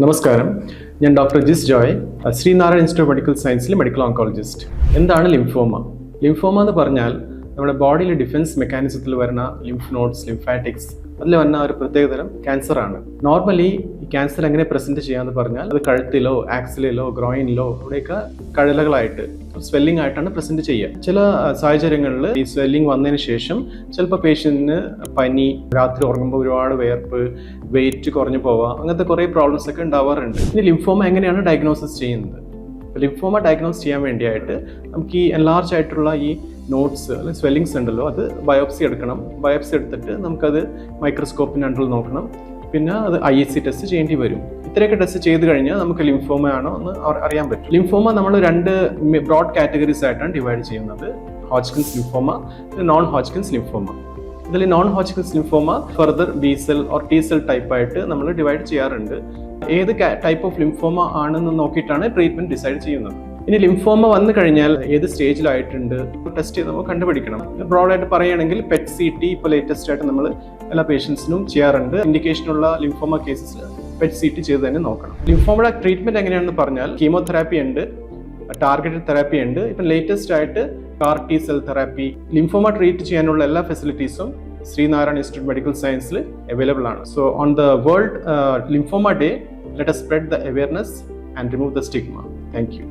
നമസ്കാരം. ഞാൻ doctor Jis Joy Sreenarayana institute medical സയൻസിലെ medical oncologist. എന്താണ് ലിംഫോമ? ലിംഫോമ എന്ന് പറഞ്ഞാൽ നമ്മുടെ ബോഡിയിലെ ഡിഫൻസ് മെക്കാനിസത്തിൽ വരുന്ന ലിംഫ് നോഡ്സ് ലിംഫാറ്റിക്സ് അതിൽ വന്ന ഒരു പ്രത്യേകതരം ക്യാൻസർ ആണ് നോർമലി ഈ ക്യാൻസർ എങ്ങനെ പ്രസന്റ് ചെയ്യാന്ന് പറഞ്ഞാൽ അത് കഴുത്തിലോ ആക്സിലിലോ ഗ്രോയിനിലോ ഇവിടെയൊക്കെ കഴലകളായിട്ട് സ്വെല്ലിംഗ് ആയിട്ടാണ് പ്രസന്റ് ചെയ്യുക. ചില സാഹചര്യങ്ങളിൽ ഈ സ്വെല്ലിംഗ് വന്നതിന് ശേഷം ചിലപ്പോൾ പേഷ്യന്റിന് പനി രാത്രി ഉറങ്ങുമ്പോൾ ഒരുപാട് വേർപ്പ് വെയിറ്റ് കുറഞ്ഞു പോവുക അങ്ങനത്തെ കുറേ പ്രോബ്ലംസ് ഒക്കെ ഉണ്ടാവാറുണ്ട്. ഇനി ലിംഫോമ എങ്ങനെയാണ് ഡയഗ്നോസിസ് ചെയ്യുന്നത്? ലിംഫോമ ഡയഗ്നോസ് ചെയ്യാൻ വേണ്ടിയായിട്ട് നമുക്ക് ഈ എൻലാർജ് ആയിട്ടുള്ള ഈ നോട്ട്സ് അല്ലെങ്കിൽ സ്വെല്ലിങ്സ് ഉണ്ടല്ലോ അത് ബയോപ്സി എടുക്കണം. ബയോപ്സി എടുത്തിട്ട് നമുക്കത് മൈക്രോസ്കോപ്പിന് അണ്ടറിൽ നോക്കണം. പിന്നെ അത് ഐ എസ് സി ടെസ്റ്റ് ചെയ്യേണ്ടി വരും. ഇത്രയൊക്കെ ടെസ്റ്റ് ചെയ്ത് കഴിഞ്ഞാൽ നമുക്ക് ലിംഫോമ ആണോ എന്ന് അറി- അറിയാൻ പറ്റും. ലിംഫോമ നമ്മൾ രണ്ട് ബ്രോഡ് കാറ്റഗറീസ് ആയിട്ടാണ് ഡിവൈഡ് ചെയ്യുന്നത്. Hodgkin's lymphoma non Hodgkin's lymphoma ഇതിൽ non Hodgkin's lymphoma further B cell or T cell type ആയിട്ട് നമ്മൾ ഡിവൈഡ് ചെയ്യാറുണ്ട്. ഏത് ടൈപ്പ് ഓഫ് ലിംഫോമ ആണെന്ന് നോക്കിയിട്ടാണ് ട്രീറ്റ്മെന്റ് ഡിസൈഡ് ചെയ്യുന്നത്. ഇനി ലിംഫോമ വന്നു കഴിഞ്ഞാൽ ഏത് സ്റ്റേജിലായിട്ടുണ്ട്? ടെസ്റ്റ് ചെയ്ത് നമുക്ക് കണ്ടുപിടിക്കണം. ബ്രോഡായിട്ട് പറയുകയാണെങ്കിൽ പെറ്റ് സി ടി ഇപ്പോൾ ലേറ്റസ്റ്റ് ആയിട്ട് നമ്മൾ എല്ലാ പേഷ്യൻസിനും ചെയ്യാറുണ്ട്. ഇൻഡിക്കേഷനുള്ള lymphoma cases PET C T ചെയ്ത് തന്നെ നോക്കണം. ലിംഫോമയുടെ ട്രീറ്റ്മെന്റ് എങ്ങനെയാണെന്ന് പറഞ്ഞാൽ കീമോതെറാപ്പി ഉണ്ട് ടാർഗറ്റഡ് തെറാപ്പി ഉണ്ട്. ഇപ്പം ലേറ്റസ്റ്റ് ആയിട്ട് CAR T cell therapy lymphoma treat ചെയ്യാനുള്ള എല്ലാ ഫെസിലിറ്റീസും ശ്രീനാരായണ ഇൻസ്റ്റിറ്റ്യൂട്ട് മെഡിക്കൽ സയൻസിൽ അവൈലബിൾ ആണ്. So on the world lymphoma day let spread the awareness and remove the stigma thank you